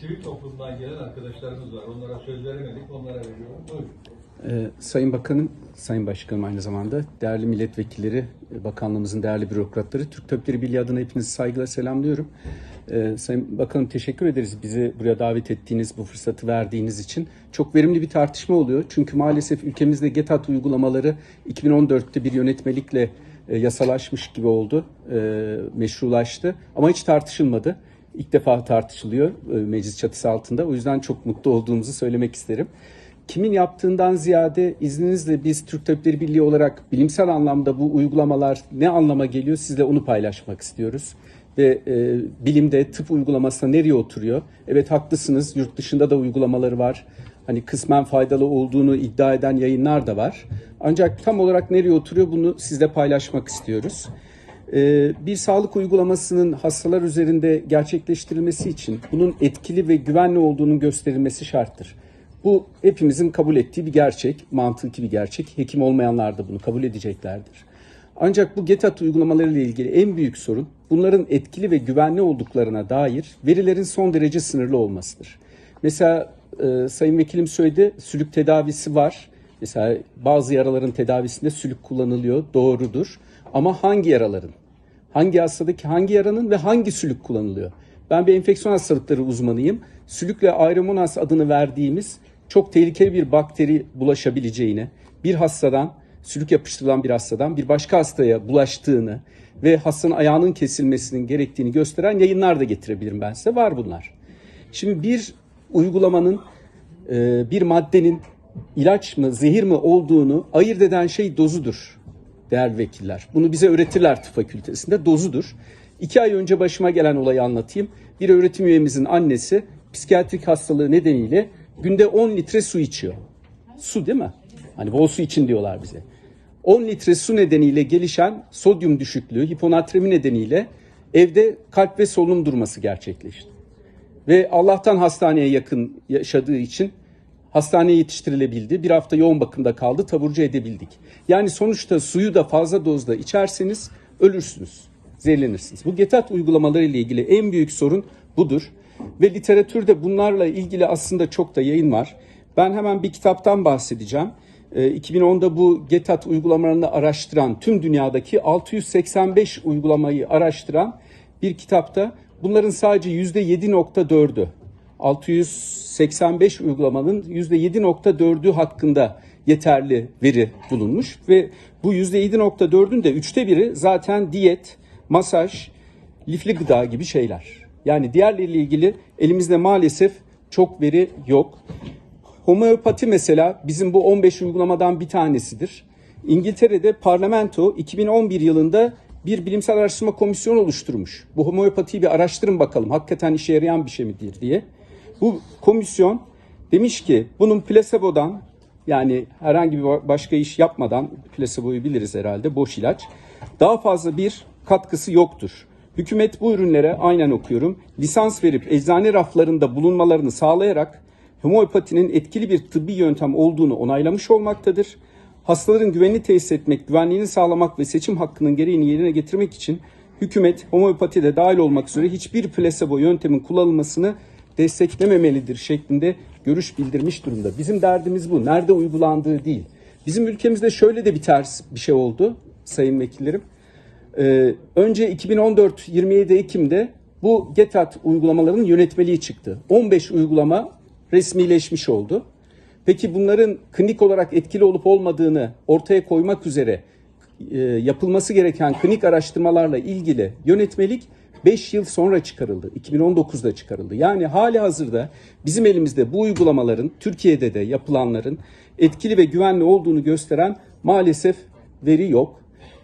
sivil toplumdan gelen arkadaşlarımız var. Onlara söz veremedik, onlara veriyorum. Ee, Sayın Bakanım, Sayın Başkanım aynı zamanda, değerli milletvekilleri, e, bakanlığımızın değerli bürokratları, Türk Tabipleri Birliği adına hepinizi saygıyla selamlıyorum. Ee, Sayın Bakanım teşekkür ederiz bizi buraya davet ettiğiniz, bu fırsatı verdiğiniz için. Çok verimli bir tartışma oluyor. Çünkü maalesef ülkemizde GETAT uygulamaları 2014'te bir yönetmelikle e, yasalaşmış gibi oldu, e, meşrulaştı ama hiç tartışılmadı. İlk defa tartışılıyor e, meclis çatısı altında. O yüzden çok mutlu olduğumuzu söylemek isterim kimin yaptığından ziyade izninizle biz Türk Tabipleri Birliği olarak bilimsel anlamda bu uygulamalar ne anlama geliyor sizle onu paylaşmak istiyoruz. Ve e, bilimde tıp uygulamasına nereye oturuyor? Evet haklısınız yurt dışında da uygulamaları var. Hani kısmen faydalı olduğunu iddia eden yayınlar da var. Ancak tam olarak nereye oturuyor bunu sizle paylaşmak istiyoruz. Ee, bir sağlık uygulamasının hastalar üzerinde gerçekleştirilmesi için bunun etkili ve güvenli olduğunun gösterilmesi şarttır. Bu hepimizin kabul ettiği bir gerçek, mantıki bir gerçek. Hekim olmayanlar da bunu kabul edeceklerdir. Ancak bu GETAT uygulamaları ile ilgili en büyük sorun bunların etkili ve güvenli olduklarına dair verilerin son derece sınırlı olmasıdır. Mesela e, Sayın Vekilim söyledi, sülük tedavisi var. Mesela bazı yaraların tedavisinde sülük kullanılıyor, doğrudur. Ama hangi yaraların? Hangi hastadaki hangi yaranın ve hangi sülük kullanılıyor? Ben bir enfeksiyon hastalıkları uzmanıyım. Sülükle Aeromonas adını verdiğimiz çok tehlikeli bir bakteri bulaşabileceğini, bir hastadan, sülük yapıştırılan bir hastadan bir başka hastaya bulaştığını ve hastanın ayağının kesilmesinin gerektiğini gösteren yayınlar da getirebilirim ben size. Var bunlar. Şimdi bir uygulamanın, e, bir maddenin ilaç mı, zehir mi olduğunu ayırt eden şey dozudur değerli vekiller. Bunu bize öğretirler tıp fakültesinde. Dozudur. İki ay önce başıma gelen olayı anlatayım. Bir öğretim üyemizin annesi psikiyatrik hastalığı nedeniyle günde 10 litre su içiyor. Su değil mi? Hani bol su için diyorlar bize. 10 litre su nedeniyle gelişen sodyum düşüklüğü, hiponatremi nedeniyle evde kalp ve solunum durması gerçekleşti. Ve Allah'tan hastaneye yakın yaşadığı için hastaneye yetiştirilebildi. Bir hafta yoğun bakımda kaldı, taburcu edebildik. Yani sonuçta suyu da fazla dozda içerseniz ölürsünüz, zehirlenirsiniz. Bu GETAT uygulamaları ile ilgili en büyük sorun budur. Ve literatürde bunlarla ilgili aslında çok da yayın var. Ben hemen bir kitaptan bahsedeceğim. Ee, 2010'da bu GETAT uygulamalarını araştıran, tüm dünyadaki 685 uygulamayı araştıran bir kitapta bunların sadece %7.4'ü 685 uygulamanın %7.4'ü hakkında yeterli veri bulunmuş ve bu %7.4'ün de üçte biri zaten diyet, masaj, lifli gıda gibi şeyler. Yani diğerleriyle ilgili elimizde maalesef çok veri yok. Homeopati mesela bizim bu 15 uygulamadan bir tanesidir. İngiltere'de parlamento 2011 yılında bir bilimsel araştırma komisyonu oluşturmuş. Bu homeopatiyi bir araştırın bakalım hakikaten işe yarayan bir şey midir diye. Bu komisyon demiş ki bunun plasebodan yani herhangi bir başka iş yapmadan plaseboyu biliriz herhalde boş ilaç daha fazla bir katkısı yoktur. Hükümet bu ürünlere aynen okuyorum lisans verip eczane raflarında bulunmalarını sağlayarak homeopatinin etkili bir tıbbi yöntem olduğunu onaylamış olmaktadır. Hastaların güvenini tesis etmek, güvenliğini sağlamak ve seçim hakkının gereğini yerine getirmek için hükümet homeopati de dahil olmak üzere hiçbir plasebo yöntemin kullanılmasını desteklememelidir şeklinde görüş bildirmiş durumda. Bizim derdimiz bu. Nerede uygulandığı değil. Bizim ülkemizde şöyle de bir ters bir şey oldu sayın vekillerim. Ee, önce 2014 27 Ekim'de bu GETAT uygulamalarının yönetmeliği çıktı. 15 uygulama resmileşmiş oldu. Peki bunların klinik olarak etkili olup olmadığını ortaya koymak üzere e, yapılması gereken klinik araştırmalarla ilgili yönetmelik 5 yıl sonra çıkarıldı. 2019'da çıkarıldı. Yani hali hazırda bizim elimizde bu uygulamaların Türkiye'de de yapılanların etkili ve güvenli olduğunu gösteren maalesef veri yok.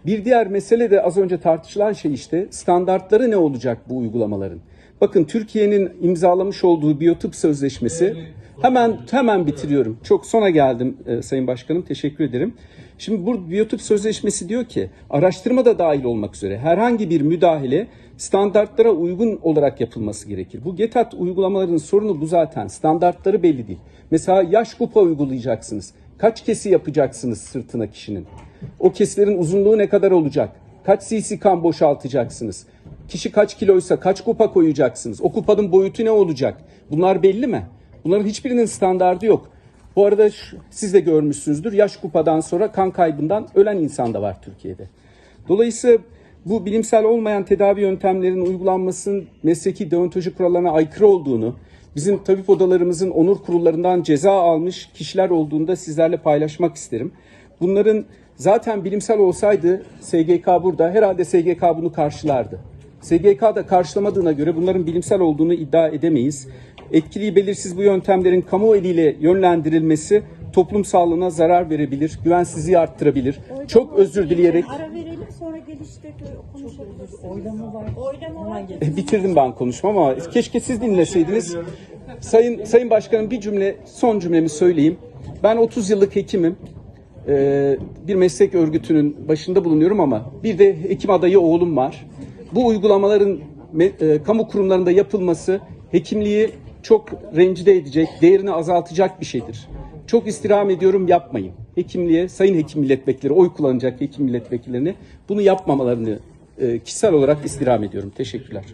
Bir diğer mesele de az önce tartışılan şey işte standartları ne olacak bu uygulamaların? Bakın Türkiye'nin imzalamış olduğu biyotip sözleşmesi hemen hemen bitiriyorum. Çok sona geldim e, Sayın Başkanım. Teşekkür ederim. Şimdi bu biyotip sözleşmesi diyor ki araştırma da dahil olmak üzere herhangi bir müdahale standartlara uygun olarak yapılması gerekir. Bu GETAT uygulamalarının sorunu bu zaten. Standartları belli değil. Mesela yaş kupa uygulayacaksınız. Kaç kesi yapacaksınız sırtına kişinin? O kesilerin uzunluğu ne kadar olacak? Kaç cc kan boşaltacaksınız? Kişi kaç kiloysa kaç kupa koyacaksınız? O kupanın boyutu ne olacak? Bunlar belli mi? Bunların hiçbirinin standardı yok. Bu arada siz de görmüşsünüzdür. Yaş kupadan sonra kan kaybından ölen insan da var Türkiye'de. Dolayısıyla bu bilimsel olmayan tedavi yöntemlerinin uygulanmasının mesleki deontoloji kurallarına aykırı olduğunu, bizim tabip odalarımızın onur kurullarından ceza almış kişiler olduğunu da sizlerle paylaşmak isterim. Bunların zaten bilimsel olsaydı SGK burada, herhalde SGK bunu karşılardı. SGK da karşılamadığına göre bunların bilimsel olduğunu iddia edemeyiz. Etkili belirsiz bu yöntemlerin kamu eliyle yönlendirilmesi toplum sağlığına zarar verebilir, güvensizliği arttırabilir. Çok özür dileyerek Ara verelim sonra gelişte konuşabiliriz. Oylama var. Oylama var. E, bitirdim ben konuşmamı ama keşke siz dinleseydiniz. Sayın Sayın Başkanım bir cümle, son cümlemi söyleyeyim. Ben 30 yıllık hekimim. Ee, bir meslek örgütünün başında bulunuyorum ama bir de hekim adayı oğlum var. Bu uygulamaların e, kamu kurumlarında yapılması hekimliği çok rencide edecek, değerini azaltacak bir şeydir. Çok istirham ediyorum yapmayın. Hekimliğe, sayın hekim milletvekilleri, oy kullanacak hekim milletvekillerine bunu yapmamalarını e, kişisel olarak istirham ediyorum. Teşekkürler.